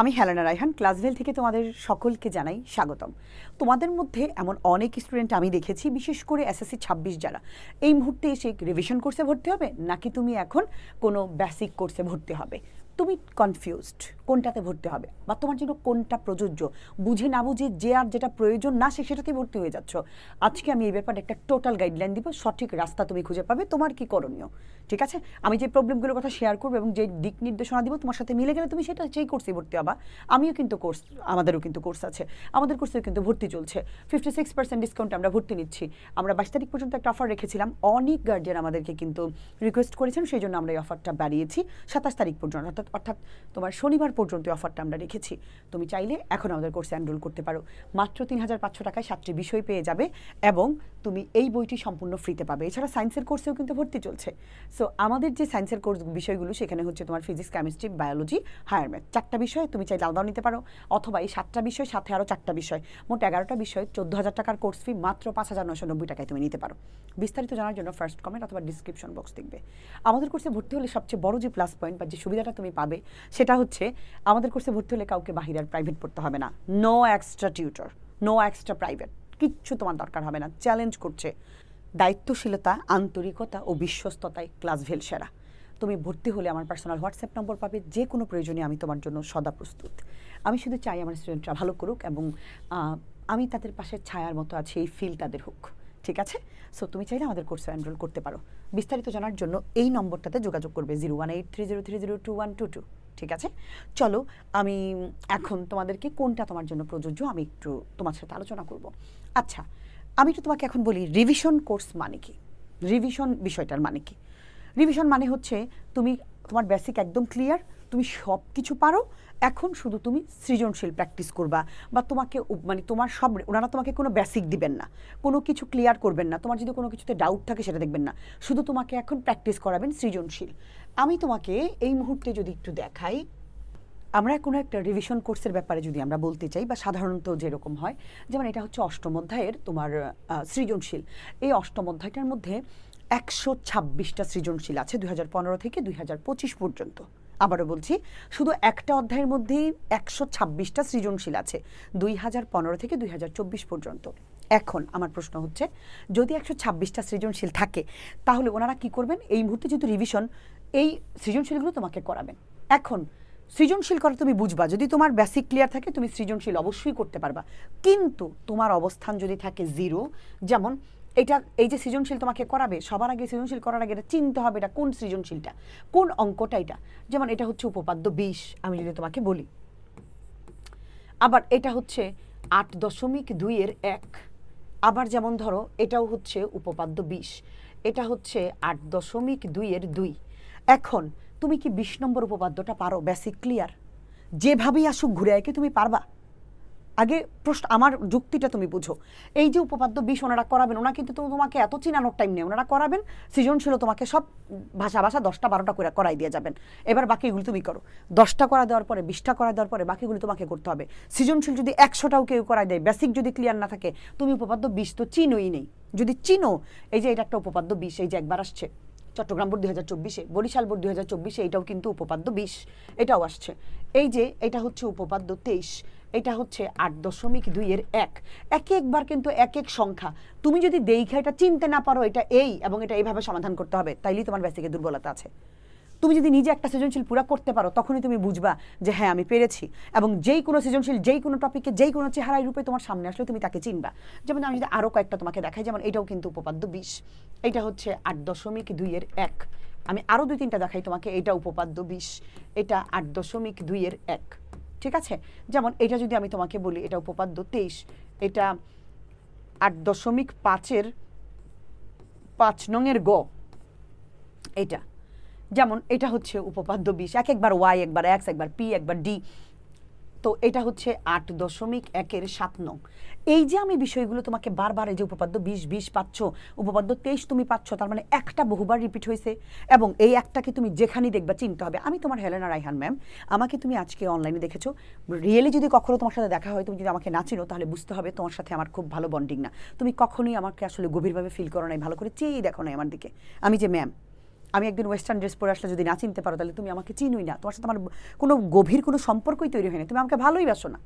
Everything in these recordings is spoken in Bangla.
আমি হেলেনা রায়হান, ক্লাসভেল থেকে তোমাদের সকলকে জানাই স্বাগতম। তোমাদের মধ্যে এমন অনেক স্টুডেন্ট আমি দেখেছি, বিশেষ করে এসএসসি ছাব্বিশ যারা। এই মুহূর্তে এসে রিভিশন কোর্সে ভর্তি হবে, নাকি তুমি এখন কোনো বেসিক কোর্সে ভর্তি হবে? তুমি কনফিউজড কোনটাতে ভর্তি হবে? বা তোমার জন্য কোনটা প্রযোজ্য? বুঝে না বুঝে যে আর যেটা প্রয়োজন না সে সেটাতে ভর্তি হয়ে যাচ্ছ। আজকে আমি এই ব্যাপারে একটা টোটাল গাইডলাইন দিব, সঠিক রাস্তা তুমি খুঁজে পাবে। তোমার কি করণীয়? ঠিক আছে? আমি যে প্রবলেমগুলোর কথা শেয়ার করব এবং যে দিক নির্দেশনা দিব, তোমার সাথে মিলে গেলে তুমি সেটা সেই কোর্সে ভর্তি হবা। আমিও কিন্তু কোর্স আমাদেরও কিন্তু কোর্স আছে। আমাদের কোর্সেও কিন্তু ভর্তি চলছে। ফিফটি সিক্স পার্সেন্ট ডিসকাউন্টে আমরা ভর্তি নিচ্ছি। আমরা বাইশ তারিখ পর্যন্ত একটা অফার রেখেছিলাম। অনেক গার্জিয়ান আমাদেরকে কিন্তু রিকোয়েস্ট করেছেন, সেই জন্য আমরা এই অফারটা বাড়িয়েছি। সাতাশ তারিখ পর্যন্ত, অর্থাৎ অর্থাৎ তোমার শনিবার পর্যন্ত অফারটা আমরা রেখেছি। তুমি চাইলে এখন আমাদের কোর্সে এনরোল করতে পারো। মাত্র তিন হাজার পাঁচশো টাকায় সাতটি বিষয় পেয়ে যাবে এবং তুমি এই বইটি সম্পূর্ণ ফ্রিতে পাবে। এছাড়া সায়েন্সের কোর্সেও কিন্তু ভর্তি চলছে। সো আমাদের যে সায়েন্সের কোর্স বিষয়গুলো, সেখানে হচ্ছে তোমার physics chemistry biology higher math চারটা বিষয় তুমি চাইলে আলাদাও নিতে পারো। অথবা এই সাতটা বিষয়, সাথে আরও চারটা বিষয়। মোট এগারোটা বিষয়, চোদ্দ হাজার টাকার কোর্স ফি মাত্র পাঁচ হাজার নশো নব্বই টাকায় তুমি নিতে পারো। বিস্তারিত জানার জন্য ফার্স্ট কমেন্ট অথবা ডিসক্রিপশন বক্স দেখবে। আমাদের কোর্সে ভর্তি হলে সবচেয়ে বড় যে প্লাস পয়েন্ট বা যে সুবিধাটা তুমি পাবে, সেটা হচ্ছে আমাদের কোর্সে ভর্তি হলে কাউকে বাহিরের প্রাইভেট পড়তে হবে না। No extra tutor no extra private কিচ্ছু তোমার দরকার হবে না। চ্যালেঞ্জ করছে। দায়িত্বশীলতা, আন্তরিকতা ও বিশ্বস্ততায় ক্লাস ভেল সেরা। তুমি ভর্তি হলে আমার পার্সোনাল হোয়াটসঅ্যাপ নম্বর পাবে, যে কোনো প্রয়োজনে আমি তোমার জন্য সদা প্রস্তুত। আমি শুধু চাই আমার স্টুডেন্টরা ভালো করুক এবং আমি তাদের পাশে ছায়ার মতো আছি, এই ফিল তাদের হোক। ঠিক আছে? সো তুমি চাইলে আমাদের কোর্সে এনরোল করতে পারো। বিস্তারিত জানার জন্য এই নম্বরটাতে যোগাযোগ করবে zero one eight three zero three zero two one two two ঠিক আছে? চলো, আমি এখন তোমাদেরকে কোনটা তোমার জন্য প্রযোজ্য আমি একটু তোমার সাথে আলোচনা করব। আচ্ছা আমি তো তোমাকে এখন বলি রিভিশন কোর্স মানে কি? রিভিশন বিষয়টার মানে কি? রিভিশন মানে হচ্ছে তুমি, তোমার বেসিক একদম ক্লিয়ার তুমি সব কিছু পারো, এখন শুধু তুমি সৃজনশীল প্র্যাকটিস করবা বা তোমাকে মানে তোমার সব, ওনারা তোমাকে কোনো বেসিক দিবেন না, কোনো কিছু ক্লিয়ার করবেন না, তোমার যদি কোনো কিছুতে ডাউট থাকে সেটা দেখবেন না, শুধু তোমাকে এখন প্র্যাকটিস করাবেন সৃজনশীল। আমি তোমাকে এই মুহূর্তে যদি একটু দেখাই আমরা কোনো একটা রিভিশন কোর্সের ব্যাপারে যদি আমরা বলতে চাই বা সাধারণত যেরকম হয়, যেমন এটা হচ্ছে অষ্টম অধ্যায়ের তোমার সৃজনশীল। এই অষ্টম অধ্যায়টার মধ্যে একশো ছাব্বিশটা সৃজনশীল আছে দুই হাজার পনেরো থেকে দুই হাজার পঁচিশ পর্যন্ত। আবারও বলছি, শুধু একটা অধ্যায়ের মধ্যেই একশো ছাব্বিশটা সৃজনশীল আছে দুই হাজার পনেরো থেকে দুই হাজার চব্বিশ পর্যন্ত। এখন আমার প্রশ্ন হচ্ছে, যদি একশো ছাব্বিশটা সৃজনশীল থাকে, তাহলে ওনারা কি করবেন? এই মুহূর্তে যেহেতু রিভিশন এই সৃজনশীলগুলো তোমাকে করাবেন। এখন সৃজনশীল করা তুমি বুঝবা। যদি তোমার বেসিক ক্লিয়ার থাকে, তুমি সৃজনশীল অবশ্যই করতে পারবা। কিন্তু তোমার অবস্থান যদি থাকে জিরো যেমন এটা, এই যে সৃজনশীল তোমাকে করাবে, সবার আগে সৃজনশীল করার আগে এটা চিনতে হবে এটা কোন সৃজনশীলটা, কোন অঙ্কটা এটা। যেমন এটা হচ্ছে উপপাদ্য বিশ, আমি যদি তোমাকে বলি। আবার এটা হচ্ছে আট দশমিক দুইয়ের এক। আবার যেমন ধরো, এটাও হচ্ছে উপপাদ্য বিশ। এটা হচ্ছে আট দশমিক দুইয়ের দুই। এখন তুমি কি বিশ নম্বর উপপাদ্যটা পারো? বেসিক ক্লিয়ার যেভাবেই আসুক ঘুরে একে তুমি পারবা? আগে প্রশ্ন, আমার যুক্তিটা তুমি বুঝো। এই যে উপপাদ্য বিষ ওনারা করাবেন, ওনারা কিন্তু তোমাকে এত চিনানোর টাইম নেই। ওনারা করাবেন, সৃজনশীল তোমাকে সব ভাষা ভাষা দশটা বারোটা করে করাই দিয়ে যাবেন। এবার বাকিগুলো তুমি করো। দশটা করা দেওয়ার পরে, বিশটা করা দেওয়ার পরে বাকিগুলো তোমাকে করতে হবে। সৃজনশীল যদি একশোটাও কেউ করাই দেয় বেসিক যদি ক্লিয়ার না থাকে, তুমি উপপাদ্য বিষ তো চিনোই নেই। যদি চিনো, এই যে এটা একটা উপপাদ্য বিষ এই যে একবার আসছে। চট্টগ্রাম বোর্ড দুই হাজার চব্বিশে, বরিশাল বোর্ড হাজার চব্বিশে এটাও কিন্তু উপপাদ্য বিশ, এটাও আসছে। এই যে এটা হচ্ছে উপপাদ্য তেইশ, এটা হচ্ছে আট দশমিক দুইয়ের এক। এক একবার কিন্তু এক এক সংখ্যা। তুমি যদি দেইখা এটা চিনতে না পারো এটা এই এবং এটা এইভাবে সমাধান করতে হবে, তাইলেই তোমার বেসিকে দুর্বলতা আছে। তুমি যদি নিজে একটা সৃজনশীল পুরা করতে পারো, তখনই তুমি বুঝবা যে হ্যাঁ আমি পেরেছি। এবং যেই কোনো সৃজনশীল, যেই কোনো টপিকে যেই কোনো চেহারায় রূপে তোমার সামনে আসলে তুমি তাকে চিনবা। যেমন আমি যদি আরও কয়েকটা তোমাকে দেখাই, যেমন এটাও কিন্তু উপপাদ্য বিশ। এটা হচ্ছে আট দশমিক দুইয়ের এক। আমি আরও দুই তিনটা দেখাই তোমাকে, এটা উপপাদ্য বিশ, এটা আট দশমিক দুইয়ের এক। ঠিক আছে? যেমন এটা যদি আমি তোমাকে বলি, এটা উপপাদ্য তেইশ, এটা আট দশমিক পাঁচের পাঁচ নংয়ের গ। এটা। যেমন এটা হচ্ছে উপপাদ্য বিশ, এক একবার ওয়াই, একবার এক্স, একবার পি, একবার ডি। তো এটা হচ্ছে আট দশমিক একের সাত নং। এই যে আমি বিষয়গুলো তোমাকে বারবার এই যে উপপাদ্য বিশ বিশ পাচ্ছ, উপপাদ্য তেইশ তুমি পাচ্ছ, তার মানে একটা বহুবার রিপিট হয়েছে এবং এই একটাকে তুমি যেখানেই দেখবা চিনতে হবে। আমি তোমার হেলেনা রাইহান ম্যাম আমাকে তুমি আজকে অনলাইনে দেখেছ। রিয়েলি যদি কখনো তোমার সাথে দেখা হয়, তুমি যদি আমাকে না চিনো, তাহলে বুঝতে হবে তোমার সাথে আমার খুব ভালো বন্ডিং না। তুমি কখনোই আমাকে আসলে গভীরভাবে ফিল করো নাই, ভালো করে চেয়েই দেখো নাই আমার দিকে। আমি যে ম্যাম আমি একদিন ওয়েস্টার্ন ড্রেস পরে আসলে যদি না চিনতে পারো, তাহলে তুমি আমাকে চিনুই না। তোমার সাথে আমার কোনো গভীর কোনো সম্পর্কই তৈরি হয়নি। তুমি আমাকে ভালোই বাসো না।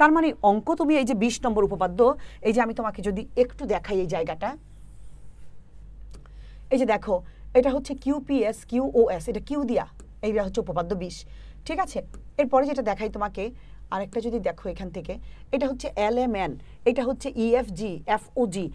তার মানে অঙ্ক তুমি এই যে বিশ নম্বর উপপাদ্য, এই যে আমি তোমাকে যদি একটু দেখাই এই জায়গাটা। এই যে দেখো, এটা হচ্ছে কিউপিএস কিউওএস এটা কিউ দিয়া। এইটা হচ্ছে উপপাদ্য বিশ। ঠিক আছে? এরপরে যেটা দেখাই তোমাকে, আরেকটা যদি দেখো এখান থেকে, এটা হচ্ছে এল এম এন এটা হচ্ছে E ইএফজি এফওজি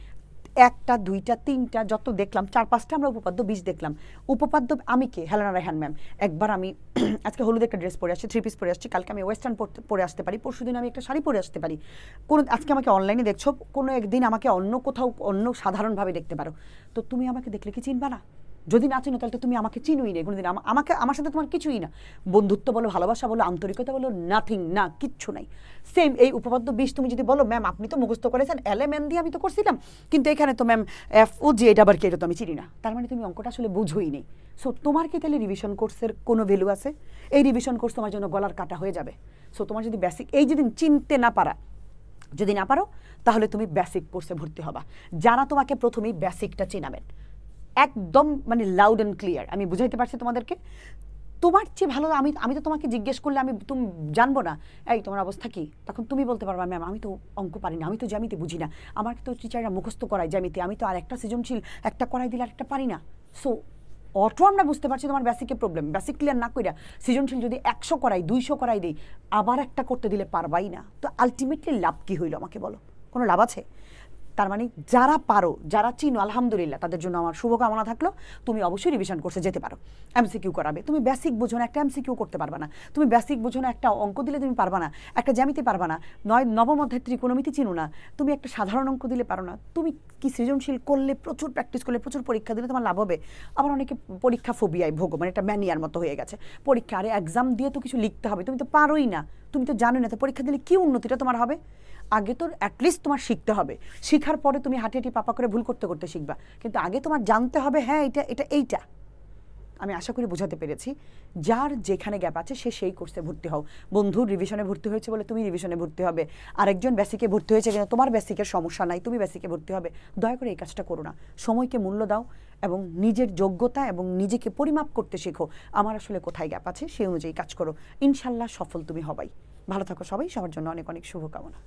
একটা, দুইটা, তিনটা, যত দেখলাম, চার, পাঁচটা আমরা উপপাদ্য বীজ দেখলাম। উপপাদ্য আমি কে? হেলানা রায়হান ম্যাম একবার আমি আজকে হলুদ একটা ড্রেস পরে আসছি থ্রি পিস পরে আসছি, কালকে আমি ওয়েস্টার্ন পরে আসতে পারি পরশু দিন আমি একটা শাড়ি পরে আসতে পারি। কোনো, আজকে আমাকে অনলাইনে দেখছ, কোনো একদিন আমাকে অন্য কোথাও, অন্য সাধারণভাবে দেখতে পারো। তো তুমি আমাকে দেখলে কি চিনবা না? যদি না চিনো, তাহলে তো তুমি আমাকে চিনুই না কোনোদিন। আমা- আমাকে, আমার সাথে তোমার কিছুই না। বন্ধুত্ব বলো, ভালোবাসা বলো, আন্তরিকতা বলো নাথিং না, কিচ্ছু নাই। সেম এই উপপাদ্য বিষ তুমি যদি বলো ম্যাম আপনি তো মুখস্থ করেছেন এল এম এন দিয়ে আমি তো করছিলাম। কিন্তু এখানে তো ম্যাম এফ ও জি এটা আবার কি তো আমি চিনি না। তার মানে তুমি অঙ্কটা আসলে বুঝোই নেই। সো তোমার কি তাহলে রিভিশন কোর্সের কোনো ভ্যালু আছে? এই রিভিশন কোর্স তোমার জন্য গলার কাটা হয়ে যাবে। সো তোমার যদি বেসিক এই যেদিন চিনতে না পারা, যদি না পারো, তাহলে তুমি বেসিক কোর্সে ভর্তি হবা। যারা তোমাকে প্রথমেই বেসিকটা চেনাবেন একদম মানে লাউড অ্যান্ড ক্লিয়ার আমি বুঝাইতে পারছি তোমাদেরকে? তোমার চেয়ে ভালো আমি আমি তো তোমাকে জিজ্ঞেস করলে আমি তুমি, জানব না। এই, তোমার অবস্থা কি? তখন তুমি বলতে পারবা, ম্যাম, আমি তো অঙ্ক পারি না, আমি তো জ্যামিতি বুঝি না। আমার তো টিচাররা মুখস্থ করায় জ্যামিতি, আমি তো আর একটা সৃজনশীল, একটা করাই দিলে আরেকটা পারি না। সো অটো আমরা বুঝতে পারছি তোমার বেসিকে প্রবলেম বেসিক ক্লিয়ার না কইরা সৃজনশীল যদি একশো করাই দুইশো করাই দিই, আবার একটা করতে দিলে পারবাই না। তো আলটিমেটলি লাভ কী হইল আমাকে বলো? কোনো লাভ আছে? তার মানে যারা পারো, যারা চিনো, আলহামদুলিল্লাহ, তাদের জন্য আমার শুভকামনা থাকল। তুমি অবশ্যই রিভিশন কোর্সে যেতে পারো। এমসিকিউ করাবে। তুমি বেসিক বোঝো না, একটা এমসিকিউ করতে পারবা না। তুমি বেসিক বোঝো না, একটা অঙ্ক দিলে তুমি পারবা না, একটা জ্যামিতি পারবা না। নয়, নবম অধ্যায় ত্রিকোণমিতি চিনো না। তুমি একটা সাধারণ অঙ্ক দিলে পারো না। তুমি কি সৃজনশীল করলে, প্রচুর প্র্যাকটিস করলে, প্রচুর পরীক্ষা দিলে তোমার লাভ হবে? আবার অনেকে পরীক্ষা ফোবিয়ায় ভোগো মানে একটা ম্যানিয়ার মতো হয়ে গেছে। পরীক্ষা, আরে এক্সাম দিয়ে তো কিছু লিখতে হবে। তুমি তো পারোই না। তুমি তো জানোই না, তো পরীক্ষা দিলে কি উন্নতিটা তোমার হবে? আগে তো অ্যাটলিস্ট তোমার শিখতে হবে। শিখার পরে তুমি হাঁটি হাঁটি পাপা করে ভুল করতে করতে শিখবা। কিন্তু আগে তোমার জানতে হবে হ্যাঁ এটা এটা, এইটা। আমি আশা করি বোঝাতে পেরেছি। যার যেখানে গ্যাপ আছে, সে সেই কোর্সে ভর্তি হও। বন্ধুর রিভিশনে ভর্তি হয়েছে বলে তুমি রিভিশনে ভর্তি হবে। আরেকজন বেসিকে ভর্তি হয়েছে কিনা, তোমার বেসিকের সমস্যা নাই, তুমি বেসিকে ভর্তি হবে। দয়া করে এই কাজটা করো না। সময়কে মূল্য দাও এবং নিজের যোগ্যতা এবং নিজেকে পরিমাপ করতে শেখো। আমার আসলে কোথায় গ্যাপ আছে সেই অনুযায়ী কাজ করো। ইনশাল্লাহ সফল তুমি হবাই। ভালো থাকো সবাই। সবার জন্য অনেক অনেক শুভকামনা।